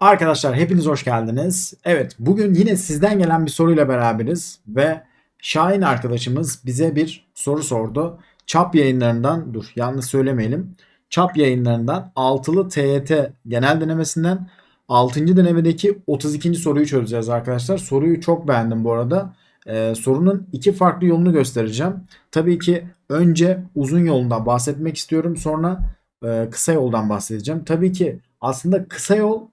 Arkadaşlar hepiniz hoş geldiniz. Evet bugün yine sizden gelen bir soruyla beraberiz ve Şahin arkadaşımız bize bir soru sordu. Çap yayınlarından dur yanlış söylemeyelim. Çap yayınlarından altılı TYT genel denemesinden 6. denemedeki 32. soruyu çözeceğiz arkadaşlar. Soruyu çok beğendim bu arada. Ee, sorunun iki farklı yolunu göstereceğim. Tabii ki önce uzun yolundan bahsetmek istiyorum. Sonra e, kısa yoldan bahsedeceğim. Tabii ki aslında kısa yol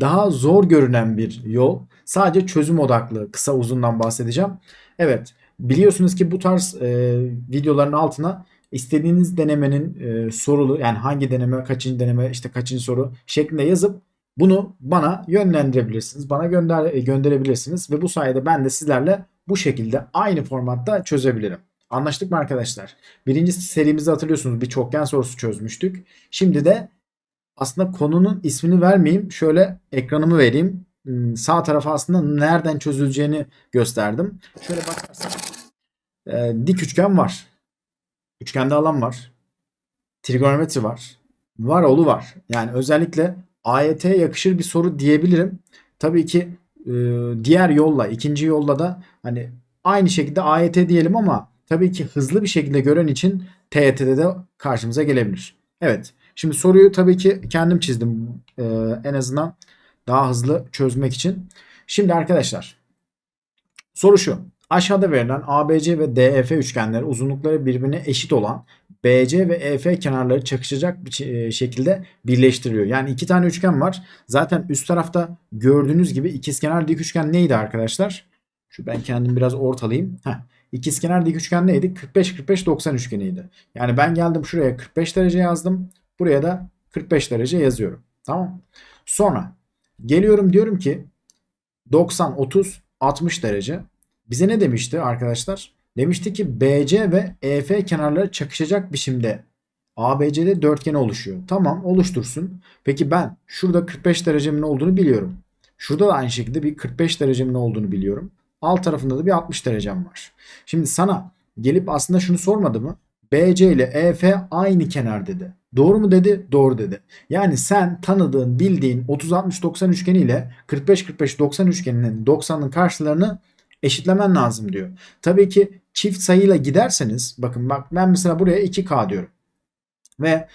daha zor görünen bir yol. Sadece çözüm odaklı kısa uzundan bahsedeceğim. Evet biliyorsunuz ki bu tarz e, videoların altına istediğiniz denemenin e, sorulu yani hangi deneme kaçıncı deneme işte kaçıncı soru şeklinde yazıp bunu bana yönlendirebilirsiniz. Bana gönder e, gönderebilirsiniz ve bu sayede ben de sizlerle bu şekilde aynı formatta çözebilirim. Anlaştık mı arkadaşlar? Birinci serimizi hatırlıyorsunuz bir çokgen sorusu çözmüştük. Şimdi de aslında konunun ismini vermeyeyim. Şöyle ekranımı vereyim. Hmm, Sağ tarafa aslında nereden çözüleceğini gösterdim. Şöyle bakarsak e, dik üçgen var. Üçgende alan var. Trigonometri var. Var oğlu var. Yani özellikle AYT'ye yakışır bir soru diyebilirim. Tabii ki e, diğer yolla, ikinci yolla da hani aynı şekilde AYT diyelim ama tabii ki hızlı bir şekilde gören için TYT'de de karşımıza gelebilir. Evet. Şimdi soruyu tabii ki kendim çizdim. E, en azından daha hızlı çözmek için. Şimdi arkadaşlar soru şu. Aşağıda verilen ABC ve DEF üçgenleri uzunlukları birbirine eşit olan BC ve EF kenarları çakışacak bir şe- şekilde birleştiriliyor. Yani iki tane üçgen var. Zaten üst tarafta gördüğünüz gibi ikizkenar dik üçgen neydi arkadaşlar? Şu ben kendim biraz ortalayayım. Heh. İkizkenar dik üçgen neydi? 45 45 90 üçgeniydi. Yani ben geldim şuraya 45 derece yazdım. Buraya da 45 derece yazıyorum. Tamam? Sonra geliyorum diyorum ki 90 30 60 derece. Bize ne demişti arkadaşlar? Demişti ki BC ve EF kenarları çakışacak biçimde ABC'de dörtgen oluşuyor. Tamam oluştursun. Peki ben şurada 45 derecemin olduğunu biliyorum. Şurada da aynı şekilde bir 45 derecemin olduğunu biliyorum. Alt tarafında da bir 60 derecem var. Şimdi sana gelip aslında şunu sormadı mı? BC ile EF aynı kenar dedi. Doğru mu dedi? Doğru dedi. Yani sen tanıdığın, bildiğin 30-60-90 üçgeni ile 45-45-90 üçgeninin 90'ın karşılarını eşitlemen lazım diyor. Tabii ki çift sayıyla giderseniz bakın bak ben mesela buraya 2K diyorum. Ve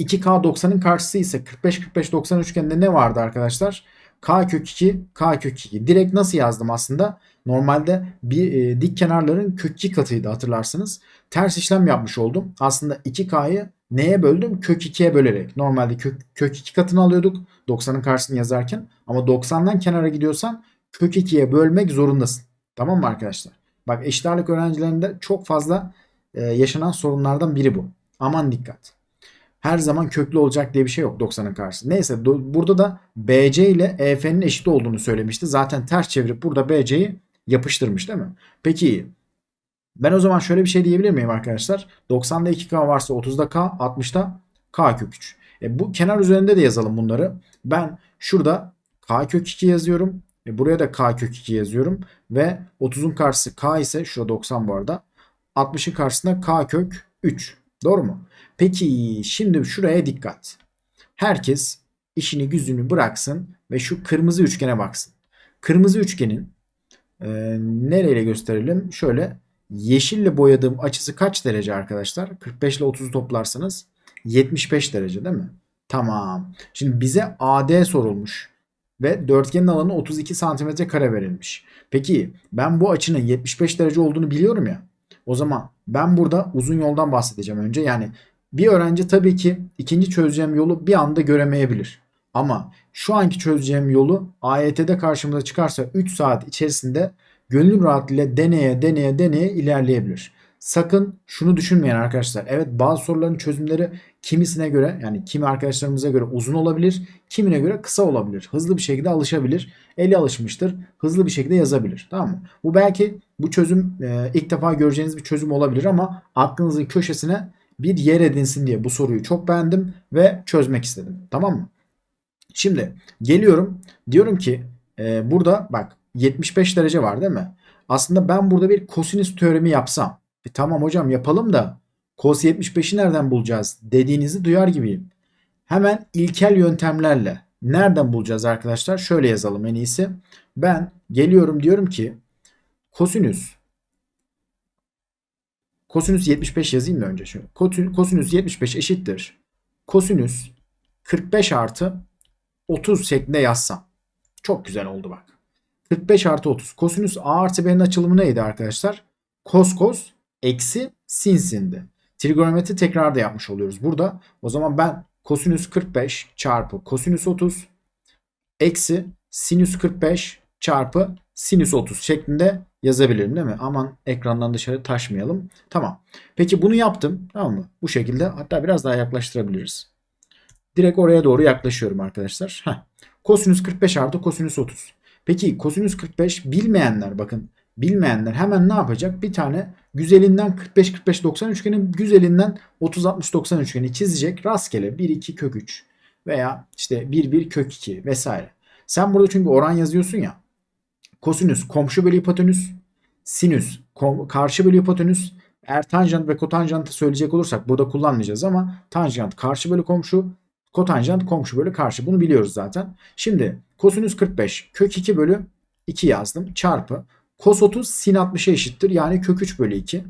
2K 90'ın karşısı ise 45-45-90 üçgeninde ne vardı arkadaşlar? K kök 2, K kök 2. Direkt nasıl yazdım aslında? Normalde bir e, dik kenarların kök 2 katıydı hatırlarsınız. Ters işlem yapmış oldum. Aslında 2K'yı neye böldüm? Kök 2'ye bölerek. Normalde kök, kök 2 katını alıyorduk 90'ın karşısını yazarken. Ama 90'dan kenara gidiyorsan kök 2'ye bölmek zorundasın. Tamam mı arkadaşlar? Bak eşit ağırlık öğrencilerinde çok fazla e, yaşanan sorunlardan biri bu. Aman dikkat. Her zaman köklü olacak diye bir şey yok 90'ın karşısında. Neyse burada da BC ile EF'nin eşit olduğunu söylemişti. Zaten ters çevirip burada BC'yi yapıştırmış değil mi? Peki ben o zaman şöyle bir şey diyebilir miyim arkadaşlar? 90'da 2K varsa 30'da K, 60'da K kök 3. E bu kenar üzerinde de yazalım bunları. Ben şurada K kök 2 yazıyorum. E buraya da K kök 2 yazıyorum. Ve 30'un karşısı K ise şurada 90 bu arada. 60'ın karşısında K kök 3. Doğru mu? Peki şimdi şuraya dikkat. Herkes işini gücünü bıraksın ve şu kırmızı üçgene baksın. Kırmızı üçgenin e, nereyle gösterelim? Şöyle yeşille boyadığım açısı kaç derece arkadaşlar? 45 ile 30'u toplarsanız 75 derece değil mi? Tamam. Şimdi bize AD sorulmuş ve dörtgenin alanı 32 santimetre kare verilmiş. Peki ben bu açının 75 derece olduğunu biliyorum ya. O zaman ben burada uzun yoldan bahsedeceğim önce. Yani bir öğrenci tabii ki ikinci çözeceğim yolu bir anda göremeyebilir. Ama şu anki çözeceğim yolu AYT'de karşımıza çıkarsa 3 saat içerisinde gönül rahatlığıyla deneye deneye deneye ilerleyebilir. Sakın şunu düşünmeyin arkadaşlar. Evet bazı soruların çözümleri kimisine göre yani kimi arkadaşlarımıza göre uzun olabilir, kimine göre kısa olabilir. Hızlı bir şekilde alışabilir. Eli alışmıştır. Hızlı bir şekilde yazabilir. Tamam mı? Bu belki bu çözüm e, ilk defa göreceğiniz bir çözüm olabilir ama aklınızın köşesine bir yer edinsin diye bu soruyu çok beğendim ve çözmek istedim. Tamam mı? Şimdi geliyorum. Diyorum ki e, burada bak 75 derece var değil mi? Aslında ben burada bir kosinüs teoremi yapsam. E, tamam hocam yapalım da cos 75'i nereden bulacağız dediğinizi duyar gibiyim. Hemen ilkel yöntemlerle nereden bulacağız arkadaşlar? Şöyle yazalım en iyisi. Ben geliyorum diyorum ki kosinüs kosinüs 75 yazayım mı önce şu? Kosinüs 75 eşittir. Kosinüs 45 artı 30 şeklinde yazsam. Çok güzel oldu bak. 45 artı 30. Kosinüs A artı B'nin açılımı neydi arkadaşlar? Kos kos eksi sin sindi. Trigonometri tekrar da yapmış oluyoruz burada. O zaman ben kosinüs 45 çarpı kosinüs 30 eksi sinüs 45 çarpı sinüs 30 şeklinde yazabilirim değil mi? Aman ekrandan dışarı taşmayalım. Tamam. Peki bunu yaptım. Tamam mı? Bu şekilde hatta biraz daha yaklaştırabiliriz. Direkt oraya doğru yaklaşıyorum arkadaşlar. Heh. Kosinüs 45 artı kosinüs 30. Peki kosinüs 45 bilmeyenler bakın bilmeyenler hemen ne yapacak? Bir tane güzelinden 45 45 90 üçgeni güzelinden 30 60 90 üçgeni çizecek. Rastgele 1 2 kök 3 veya işte 1 1 kök 2 vesaire. Sen burada çünkü oran yazıyorsun ya. Kosinüs komşu bölü hipotenüs, sinüs karşı bölü hipotenüs. Eğer tanjant ve kotanjantı söyleyecek olursak burada kullanmayacağız ama tanjant karşı bölü komşu, kotanjant komşu bölü karşı. Bunu biliyoruz zaten. Şimdi kosinüs 45 kök 2 bölü 2 yazdım. Çarpı Kos 30 sin 60'a eşittir. Yani kök 3 bölü 2.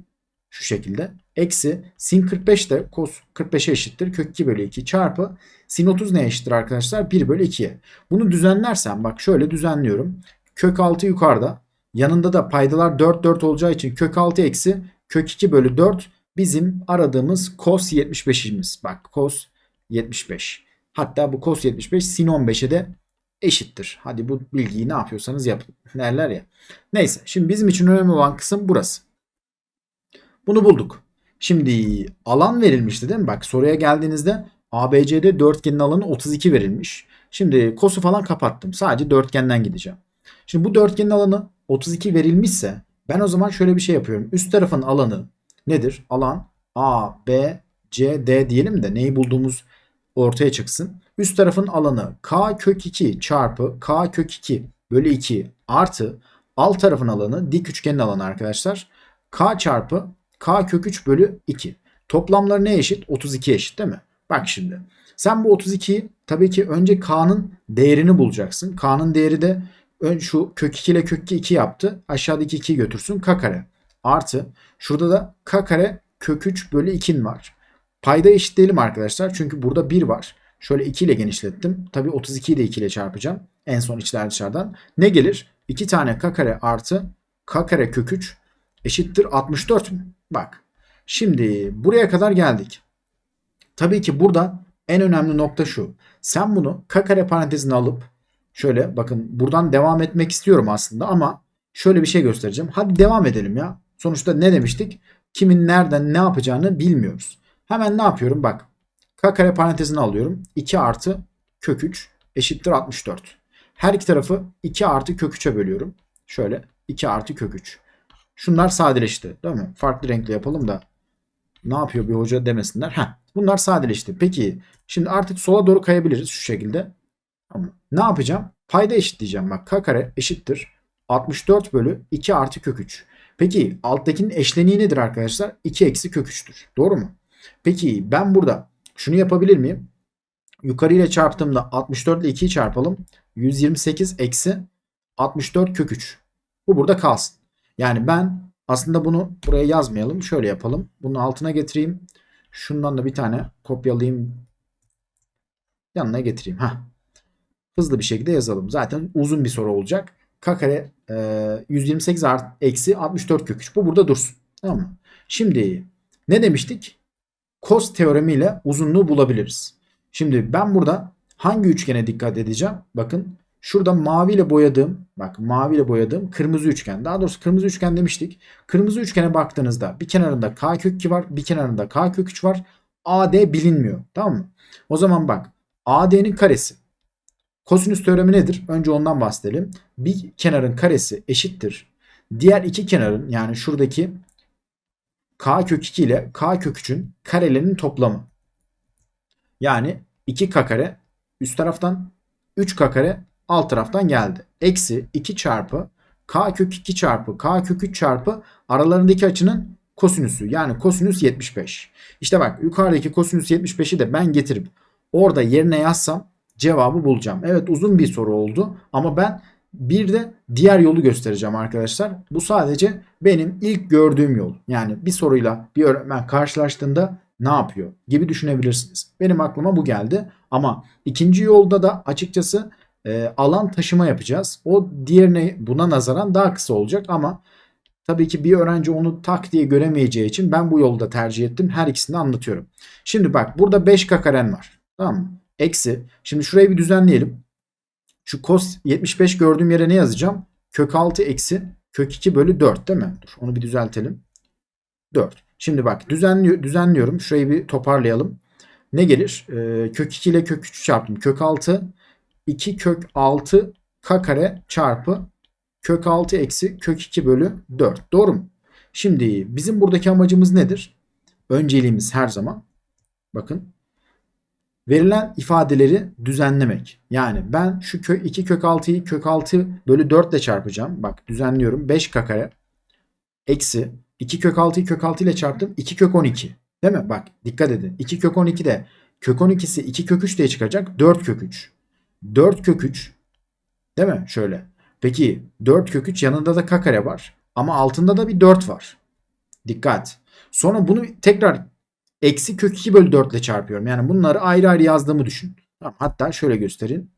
Şu şekilde. Eksi sin 45 de kos 45'e eşittir. Kök 2 bölü 2 çarpı sin 30 neye eşittir arkadaşlar? 1 bölü 2'ye. Bunu düzenlersem bak şöyle düzenliyorum. Kök 6 yukarıda. Yanında da paydalar 4 4 olacağı için kök 6 eksi kök 2 bölü 4 bizim aradığımız cos 75'imiz. Bak cos 75. Hatta bu cos 75 sin 15'e de eşittir. Hadi bu bilgiyi ne yapıyorsanız yapın derler ya. Neyse şimdi bizim için önemli olan kısım burası. Bunu bulduk. Şimdi alan verilmişti değil mi? Bak soruya geldiğinizde ABCD dörtgenin alanı 32 verilmiş. Şimdi kosu falan kapattım. Sadece dörtgenden gideceğim. Şimdi bu dörtgenin alanı 32 verilmişse ben o zaman şöyle bir şey yapıyorum. Üst tarafın alanı nedir? Alan A, B, C, D diyelim de neyi bulduğumuz ortaya çıksın. Üst tarafın alanı k kök 2 çarpı k kök 2 bölü 2 artı alt tarafın alanı dik üçgenin alanı arkadaşlar. k çarpı k kök 3 bölü 2. Toplamları ne eşit? 32 eşit değil mi? Bak şimdi. Sen bu 32'yi tabii ki önce k'nın değerini bulacaksın. K'nın değeri de ön şu kök 2 ile kök 2 2 yaptı. Aşağıdaki 2'yi götürsün k kare. Artı şurada da k kare kök 3 bölü 2'in var. Payda eşitleyelim arkadaşlar. Çünkü burada 1 var. Şöyle 2 ile genişlettim. Tabii 32'yi de 2 ile çarpacağım. En son içler dışarıdan. Ne gelir? 2 tane k kare artı k kare kök 3 eşittir 64 mü? Bak. Şimdi buraya kadar geldik. Tabii ki burada en önemli nokta şu. Sen bunu k kare parantezine alıp şöyle bakın buradan devam etmek istiyorum aslında ama şöyle bir şey göstereceğim. Hadi devam edelim ya. Sonuçta ne demiştik? Kimin nereden ne yapacağını bilmiyoruz. Hemen ne yapıyorum? Bak k kare parantezine alıyorum. 2 artı kök 3 eşittir 64. Her iki tarafı 2 artı kök 3'e bölüyorum. Şöyle 2 artı kök 3. Şunlar sadeleşti değil mi? Farklı renkle yapalım da ne yapıyor bir hoca demesinler. Heh, bunlar sadeleşti. Peki şimdi artık sola doğru kayabiliriz şu şekilde. Ne yapacağım? Payda eşitleyeceğim. Bak k kare eşittir 64 bölü 2 artı kök 3. Peki alttakinin eşleniği nedir arkadaşlar? 2 eksi kök 3'tür. Doğru mu? Peki ben burada şunu yapabilir miyim? Yukarı ile çarptığımda 64 ile 2'yi çarpalım. 128 eksi 64 kök 3. Bu burada kalsın. Yani ben aslında bunu buraya yazmayalım. Şöyle yapalım. Bunun altına getireyim. Şundan da bir tane kopyalayayım. Yanına getireyim. Heh. Hızlı bir şekilde yazalım. Zaten uzun bir soru olacak. K kare e, 128 art, eksi 64 kök 3. Bu burada dursun. Tamam mı? Şimdi ne demiştik? Cos teoremiyle uzunluğu bulabiliriz. Şimdi ben burada hangi üçgene dikkat edeceğim? Bakın şurada maviyle boyadığım, bak maviyle boyadığım kırmızı üçgen. Daha doğrusu kırmızı üçgen demiştik. Kırmızı üçgene baktığınızda bir kenarında k kök 2 var, bir kenarında k kök 3 var. AD bilinmiyor. Tamam mı? O zaman bak AD'nin karesi. Kosinüs teoremi nedir? Önce ondan bahsedelim. Bir kenarın karesi eşittir. Diğer iki kenarın yani şuradaki k kök 2 ile k kök 3'ün karelerinin toplamı. Yani 2k kare üst taraftan 3k kare alt taraftan geldi. Eksi 2 çarpı k kök 2 çarpı k kök 3 çarpı aralarındaki açının kosinüsü yani kosinüs 75. İşte bak yukarıdaki kosinüs 75'i de ben getirip orada yerine yazsam cevabı bulacağım. Evet uzun bir soru oldu ama ben bir de diğer yolu göstereceğim arkadaşlar. Bu sadece benim ilk gördüğüm yol. Yani bir soruyla bir öğretmen karşılaştığında ne yapıyor gibi düşünebilirsiniz. Benim aklıma bu geldi. Ama ikinci yolda da açıkçası e, alan taşıma yapacağız. O diğerine buna nazaran daha kısa olacak ama tabii ki bir öğrenci onu tak diye göremeyeceği için ben bu yolda tercih ettim. Her ikisini anlatıyorum. Şimdi bak burada 5 kakaren var. Tamam mı? Eksi. Şimdi şurayı bir düzenleyelim. Şu cos 75 gördüğüm yere ne yazacağım? Kök 6 eksi kök 2 bölü 4 değil mi? Dur onu bir düzeltelim. 4. Şimdi bak düzenli, düzenliyorum. Şurayı bir toparlayalım. Ne gelir? Ee, kök 2 ile kök 3 çarptım. Kök 6 2 kök 6 k kare çarpı kök 6 eksi kök 2 bölü 4. Doğru mu? Şimdi bizim buradaki amacımız nedir? Önceliğimiz her zaman bakın verilen ifadeleri düzenlemek. Yani ben şu kök 2 kök 6'yı kök 6 bölü 4 ile çarpacağım. Bak düzenliyorum. 5k kare eksi 2 kök 6'yı kök 6 ile çarptım. 2 kök 12. Değil mi? Bak dikkat edin. 2 kök 12 de kök 12'si 2 kök 3 diye çıkacak. 4 kök 3. 4 kök 3. Değil mi? Şöyle. Peki 4 kök 3 yanında da k kare var. Ama altında da bir 4 var. Dikkat. Sonra bunu tekrar eksi kök 2 bölü 4 ile çarpıyorum. Yani bunları ayrı ayrı yazdığımı düşün. Tamam, hatta şöyle göstereyim.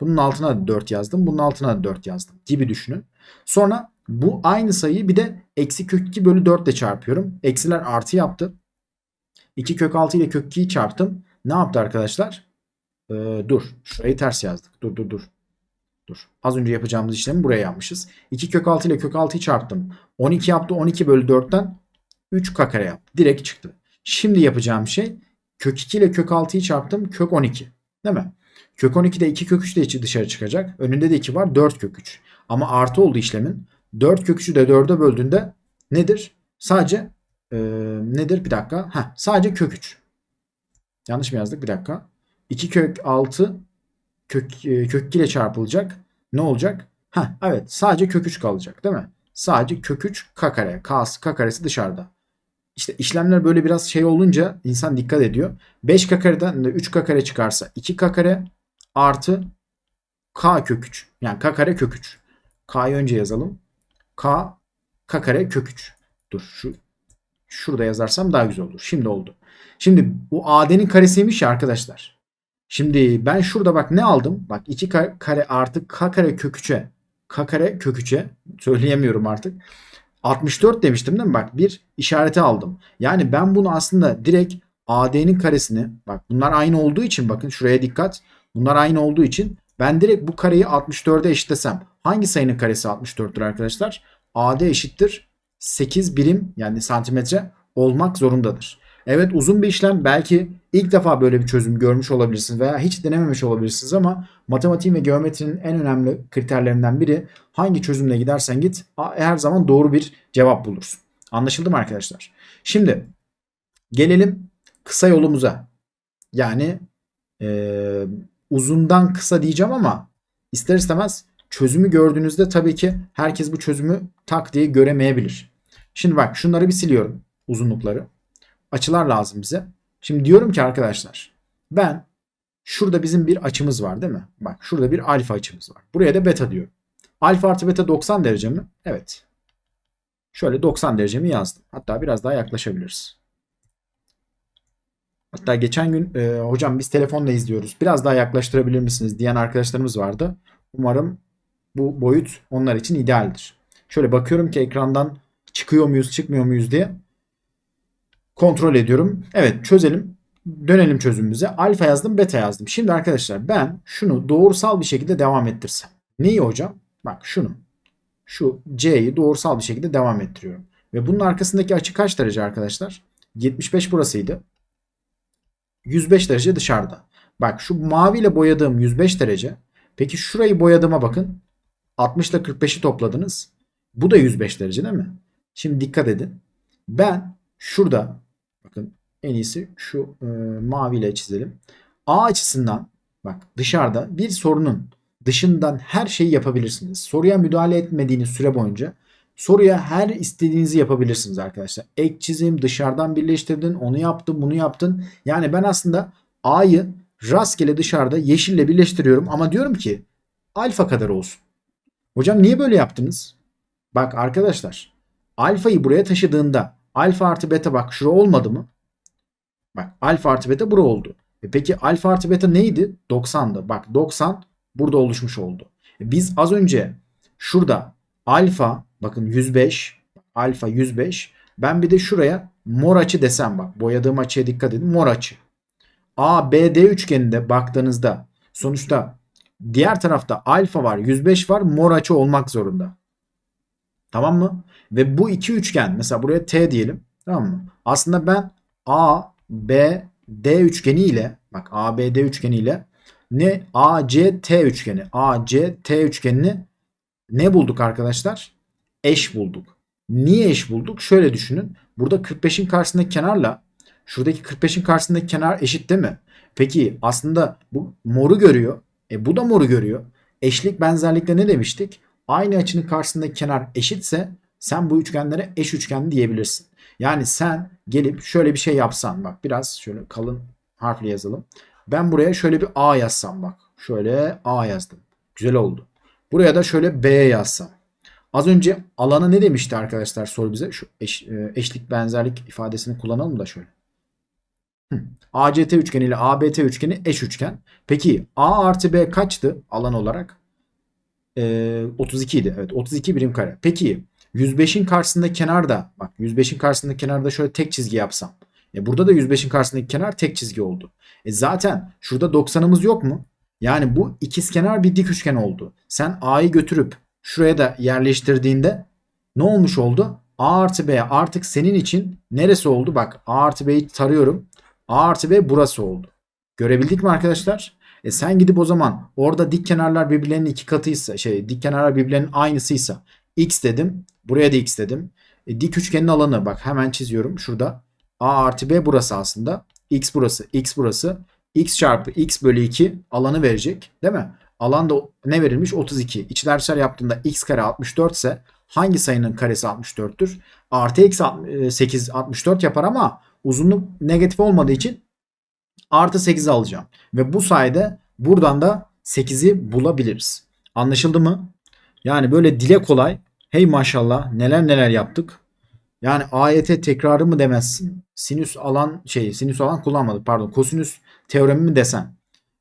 Bunun altına da 4 yazdım. Bunun altına da 4 yazdım gibi düşünün. Sonra bu aynı sayıyı bir de eksi kök 2 bölü 4 ile çarpıyorum. Eksiler artı yaptı. 2 kök 6 ile kök 2'yi çarptım. Ne yaptı arkadaşlar? Ee, dur. Şurayı ters yazdık. Dur dur dur. Dur. Az önce yapacağımız işlemi buraya yapmışız. 2 kök 6 ile kök 6'yı çarptım. 12 yaptı. 12 bölü 4'ten 3 k yaptı. Direkt çıktı. Şimdi yapacağım şey kök 2 ile kök 6'yı çarptım. Kök 12. Değil mi? Kök 12'de 2 kök 3 de dışarı çıkacak. Önünde de 2 var. 4 kök 3. Ama artı oldu işlemin. 4 kök 3'ü de 4'e böldüğünde nedir? Sadece e, nedir? Bir dakika. Heh, sadece kök 3. Yanlış mı yazdık? Bir dakika. 2 kök 6 kök, e, kök 2 ile çarpılacak. Ne olacak? Heh, evet. Sadece kök 3 kalacak değil mi? Sadece kök 3 k kare. K'sı k karesi dışarıda. İşte işlemler böyle biraz şey olunca insan dikkat ediyor. 5k kareden de 3k kare çıkarsa 2k kare artı k kök 3. Yani k kare kök 3. K'yı önce yazalım. K k kare kök 3. Dur şu şurada yazarsam daha güzel olur. Şimdi oldu. Şimdi bu AD'nin karesiymiş ya arkadaşlar. Şimdi ben şurada bak ne aldım? Bak 2 kare artı k kare kök 3'e k kare kök 3'e söyleyemiyorum artık. 64 demiştim değil mi? Bak bir işareti aldım. Yani ben bunu aslında direkt AD'nin karesini bak bunlar aynı olduğu için bakın şuraya dikkat. Bunlar aynı olduğu için ben direkt bu kareyi 64'e eşitlesem hangi sayının karesi 64'tür arkadaşlar? AD eşittir 8 birim yani santimetre olmak zorundadır. Evet uzun bir işlem belki ilk defa böyle bir çözüm görmüş olabilirsiniz veya hiç denememiş olabilirsiniz ama matematiğin ve geometrinin en önemli kriterlerinden biri hangi çözümle gidersen git her zaman doğru bir cevap bulursun. Anlaşıldı mı arkadaşlar? Şimdi gelelim kısa yolumuza. Yani e, uzundan kısa diyeceğim ama ister istemez çözümü gördüğünüzde tabii ki herkes bu çözümü tak diye göremeyebilir. Şimdi bak şunları bir siliyorum uzunlukları açılar lazım bize. Şimdi diyorum ki arkadaşlar ben şurada bizim bir açımız var değil mi? Bak şurada bir alfa açımız var. Buraya da beta diyorum. Alfa artı beta 90 derece mi? Evet. Şöyle 90 derecemi yazdım. Hatta biraz daha yaklaşabiliriz. Hatta geçen gün e, hocam biz telefonla izliyoruz. Biraz daha yaklaştırabilir misiniz diyen arkadaşlarımız vardı. Umarım bu boyut onlar için idealdir. Şöyle bakıyorum ki ekrandan çıkıyor muyuz çıkmıyor muyuz diye kontrol ediyorum. Evet çözelim. Dönelim çözümümüze. Alfa yazdım, beta yazdım. Şimdi arkadaşlar ben şunu doğrusal bir şekilde devam ettirsem. Neyi hocam? Bak şunu. Şu C'yi doğrusal bir şekilde devam ettiriyorum. Ve bunun arkasındaki açı kaç derece arkadaşlar? 75 burasıydı. 105 derece dışarıda. Bak şu maviyle boyadığım 105 derece. Peki şurayı boyadığıma bakın. 60 ile 45'i topladınız. Bu da 105 derece değil mi? Şimdi dikkat edin. Ben şurada en iyisi şu e, maviyle çizelim. A açısından bak dışarıda bir sorunun dışından her şeyi yapabilirsiniz. Soruya müdahale etmediğiniz süre boyunca soruya her istediğinizi yapabilirsiniz arkadaşlar. Ek çizim, dışarıdan birleştirdin, onu yaptın, bunu yaptın. Yani ben aslında A'yı rastgele dışarıda yeşille birleştiriyorum ama diyorum ki alfa kadar olsun. Hocam niye böyle yaptınız? Bak arkadaşlar alfayı buraya taşıdığında alfa artı beta bak şura olmadı mı? Bak alfa artı beta bura oldu. E peki alfa artı beta neydi? 90'dı. Bak 90 burada oluşmuş oldu. E biz az önce şurada alfa bakın 105 alfa 105 ben bir de şuraya mor açı desem bak boyadığım açıya dikkat edin mor açı. ABD üçgeninde baktığınızda sonuçta diğer tarafta alfa var 105 var mor açı olmak zorunda. Tamam mı? Ve bu iki üçgen mesela buraya T diyelim. Tamam mı? Aslında ben A, B, D üçgeni ile bak A, B, D üçgeni ile ne A, C, T üçgeni A, C, T üçgenini ne bulduk arkadaşlar? Eş bulduk. Niye eş bulduk? Şöyle düşünün. Burada 45'in karşısındaki kenarla şuradaki 45'in karşısındaki kenar eşit değil mi? Peki aslında bu moru görüyor. E bu da moru görüyor. Eşlik benzerlikte ne demiştik? Aynı açının karşısındaki kenar eşitse sen bu üçgenlere eş üçgen diyebilirsin. Yani sen gelip şöyle bir şey yapsan bak biraz şöyle kalın harfle yazalım. Ben buraya şöyle bir A yazsam bak. Şöyle A yazdım. Güzel oldu. Buraya da şöyle B yazsam. Az önce alana ne demişti arkadaşlar soru bize? Şu eş, e, eşlik benzerlik ifadesini kullanalım da şöyle. ACT üçgeni ile ABT üçgeni eş üçgen. Peki A artı B kaçtı alan olarak? Ee, 32 idi. Evet 32 birim kare. Peki 105'in karşısında kenarda bak 105'in karşısında kenarda şöyle tek çizgi yapsam. E burada da 105'in karşısındaki kenar tek çizgi oldu. E zaten şurada 90'ımız yok mu? Yani bu ikizkenar bir dik üçgen oldu. Sen A'yı götürüp şuraya da yerleştirdiğinde ne olmuş oldu? A artı B artık senin için neresi oldu? Bak A artı B'yi tarıyorum. A artı B burası oldu. Görebildik mi arkadaşlar? E sen gidip o zaman orada dik kenarlar birbirlerinin iki katıysa şey dik kenarlar birbirlerinin aynısıysa x dedim. Buraya da x dedim. E, dik üçgenin alanı bak hemen çiziyorum şurada. A artı B burası aslında. X burası, X burası. X çarpı X bölü 2 alanı verecek. Değil mi? Alan da ne verilmiş? 32. İçler yaptığında X kare 64 ise hangi sayının karesi 64'tür? Artı eksi 8 64 yapar ama uzunluk negatif olmadığı için artı 8'i alacağım. Ve bu sayede buradan da 8'i bulabiliriz. Anlaşıldı mı? Yani böyle dile kolay. Hey maşallah neler neler yaptık. Yani AYT tekrarı mı demezsin? Sinüs alan şey sinüs alan kullanmadık pardon. Kosinüs teoremi mi desen?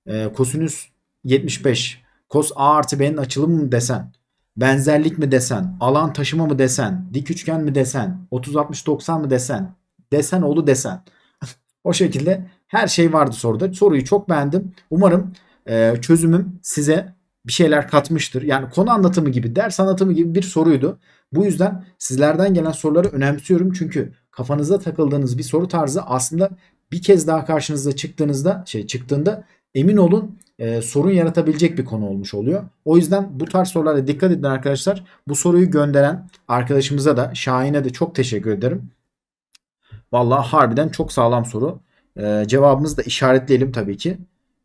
Ee, kosinüs 75. Kos A artı B'nin açılımı mı desen? Benzerlik mi desen? Alan taşıma mı desen? Dik üçgen mi desen? 30-60-90 mı desen? Desen oğlu desen. o şekilde her şey vardı soruda. Soruyu çok beğendim. Umarım e, çözümüm size bir şeyler katmıştır. Yani konu anlatımı gibi, ders anlatımı gibi bir soruydu. Bu yüzden sizlerden gelen soruları önemsiyorum. Çünkü kafanızda takıldığınız bir soru tarzı aslında bir kez daha karşınıza çıktığınızda şey çıktığında emin olun e, sorun yaratabilecek bir konu olmuş oluyor. O yüzden bu tarz sorulara dikkat edin arkadaşlar. Bu soruyu gönderen arkadaşımıza da Şahin'e de çok teşekkür ederim. Vallahi harbiden çok sağlam soru. E, cevabımızı da işaretleyelim tabii ki.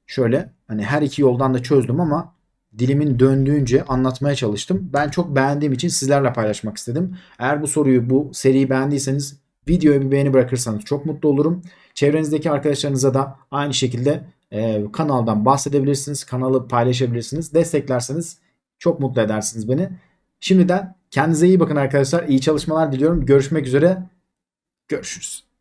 Şöyle hani her iki yoldan da çözdüm ama dilimin döndüğünce anlatmaya çalıştım. Ben çok beğendiğim için sizlerle paylaşmak istedim. Eğer bu soruyu, bu seriyi beğendiyseniz videoya bir beğeni bırakırsanız çok mutlu olurum. Çevrenizdeki arkadaşlarınıza da aynı şekilde e, kanaldan bahsedebilirsiniz. Kanalı paylaşabilirsiniz. Desteklerseniz çok mutlu edersiniz beni. Şimdiden kendinize iyi bakın arkadaşlar. İyi çalışmalar diliyorum. Görüşmek üzere. Görüşürüz.